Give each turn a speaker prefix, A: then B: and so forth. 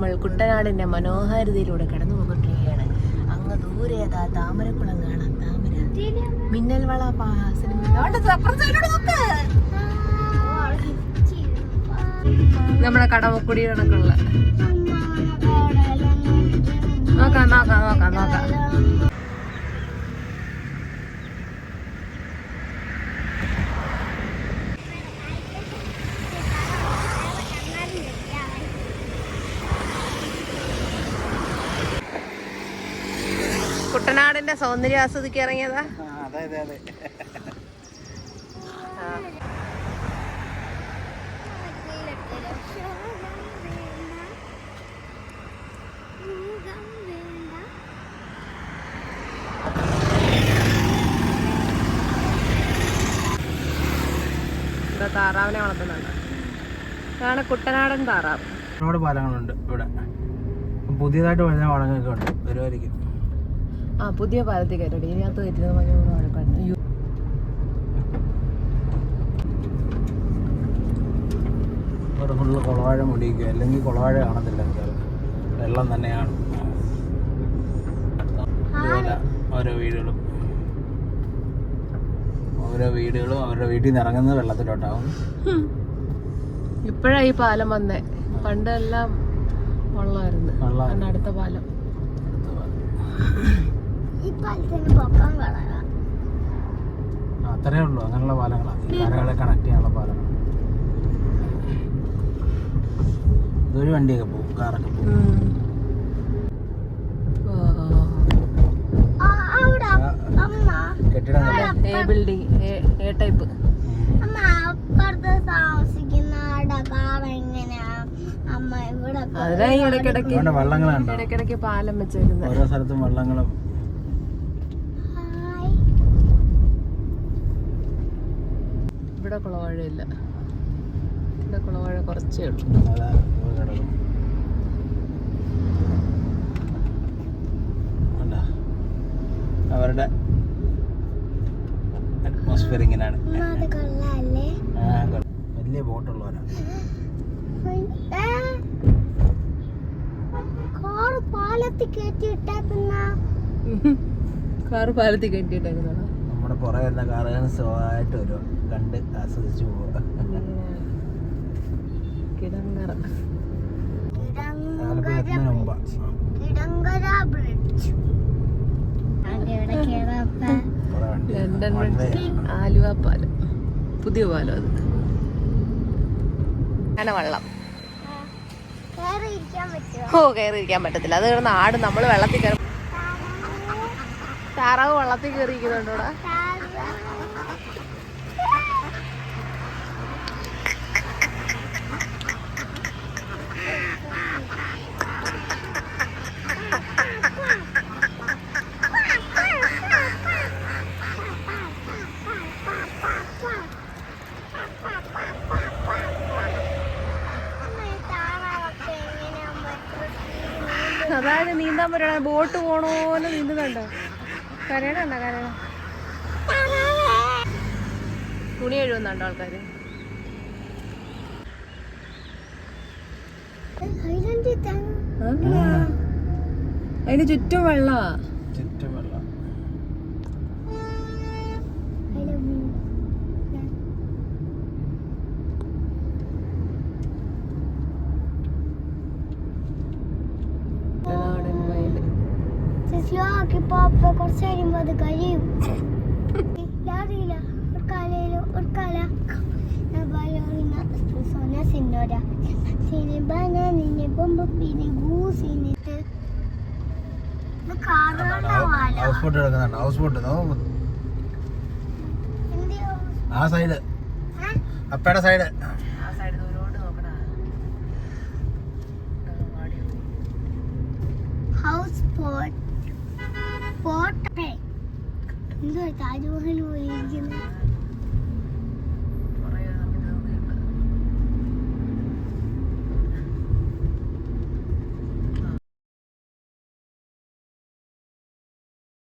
A: നമ്മൾ കുട്ടനാടിന്റെ മനോഹാരിതയിലൂടെ കടന്നു പോയിക്കൊണ്ടിരിക്കുകയാണ്. അങ്ങ് ദൂരെ താമരക്കുളം കാണാം. താമര. മിന്നൽ വള. നമ്മുടെ കടമക്കുടി കണക്കുള്ള നോക്കാം നോക്കാം നോക്കാം നോക്കാം. കുട്ടനാടിന്റെ സൗന്ദര്യം ആസ്വദിക്കാൻ ഇറങ്ങിയതാ? ഇവിടെ താറാവിനെ വളർത്തുന്നുണ്ട്. ഇതാണ് കുട്ടനാടൻ താറാവ്.
B: ഒരുപാട് പാലങ്ങളുണ്ട് ഇവിടെ. പുതിയതായിട്ട് വരുന്ന പാലങ്ങളൊക്കെ ഉണ്ട്. വരുമായിരിക്കും.
A: ആ പുതിയ പാലത്തിൽ കയറ്റി ഇതിനകത്ത് കയറ്റുന്നത് ഭയങ്കര വഴക്കാണ്.
B: ഇവിടെ ഫുള്ള് കുളവാഴ മുടിക്കുക അല്ലെങ്കിൽ കുളവാഴ കാണത്തില്ല. വെള്ളം തന്നെയാണ്. ഓരോ വീടുകളും. ഓരോ വീടുകളും അവരുടെ വീട്ടിൽ നിന്ന് ഇറങ്ങുന്നത് വെള്ളത്തിലോട്ടാവും.
A: ഇപ്പഴാ ഈ പാലം വന്നേ. പണ്ടെല്ലാം വെള്ളമായിരുന്നു. അടുത്ത പാലം.
B: അത്രേ ഉള്ളൂ. അങ്ങനെയുള്ള പാലങ്ങളാണ് ഈ കരകളെ കണക്ട് ചെയ്യാനുള്ള പാലങ്ങൾ. ഇതൊരു വണ്ടിയൊക്കെ പോകും കാറൊക്കെ പോകും കെട്ടിടം
A: ഇടയ്ക്കിടയ്ക്ക് പാലം വെച്ചേക്കുന്നത്
B: ഓരോ സ്ഥലത്തും വള്ളങ്ങളും
A: ഇവിടെ കുളവാഴയില്ല. ഇവിടെ കുളവാഴ കുറച്ചേ ഉള്ളൂ?
B: അവരുടെ അറ്റ്മോസ്ഫിയർ ഇങ്ങനെയാണ്. വലിയ ബോട്ടുള്ളവരാണ്
C: കാറ് പാലത്തിൽ കയറ്റി
B: നമ്മുടെ പുറകെ വരുന്ന കാറുകൾ സ്വഭാവമായിട്ട് വരും കണ്ട് ആസ്വദിച്ചു പോവുക.
A: London bridge. ആലുവ പാലം. പുതിയ പാലം അത്. അങ്ങനെ വെള്ളം ഓ കയറിയിരിക്കാൻ പറ്റത്തില്ല. അത് കിടന്ന് ആട് നമ്മൾ വെള്ളത്തിൽ കയറും താറാവ്. വെള്ളത്തിൽ കയറിയിരിക്കുന്നുണ്ടോ അതായത് നീന്താൻ പറ്റണ ബോട്ട് പോണോന്ന് നീന്തുന്നുണ്ടോ? കരയണ കരയണ? തുണി എഴുതുന്നുണ്ടോ ആൾക്കാര്? അതിന് ചുറ്റും വെള്ളമാ.
B: ചുറ്റും
C: ഇപ്പൊ കുറച്ച് കഴിയുമ്പോ അത് കഴിയും. അറിയില്ല ഒരു കലയിൽ ഒരു കല സോന സിന്നോര. നിന്നെ പിന്നെ ഗൂസിനിട്ട്
B: ഹൗസ് ബോട്ട് കിടക്കുന്നുണ്ട് ഹൗസ് ബോട്ട് ആ സൈഡ്. അപ്പയുടെ സൈഡ്.
C: ഹൗസ് ബോട്ട് ബോട്ട് എന്തോ താജ്മഹൽ പോലെ ഇരിക്കുന്നത്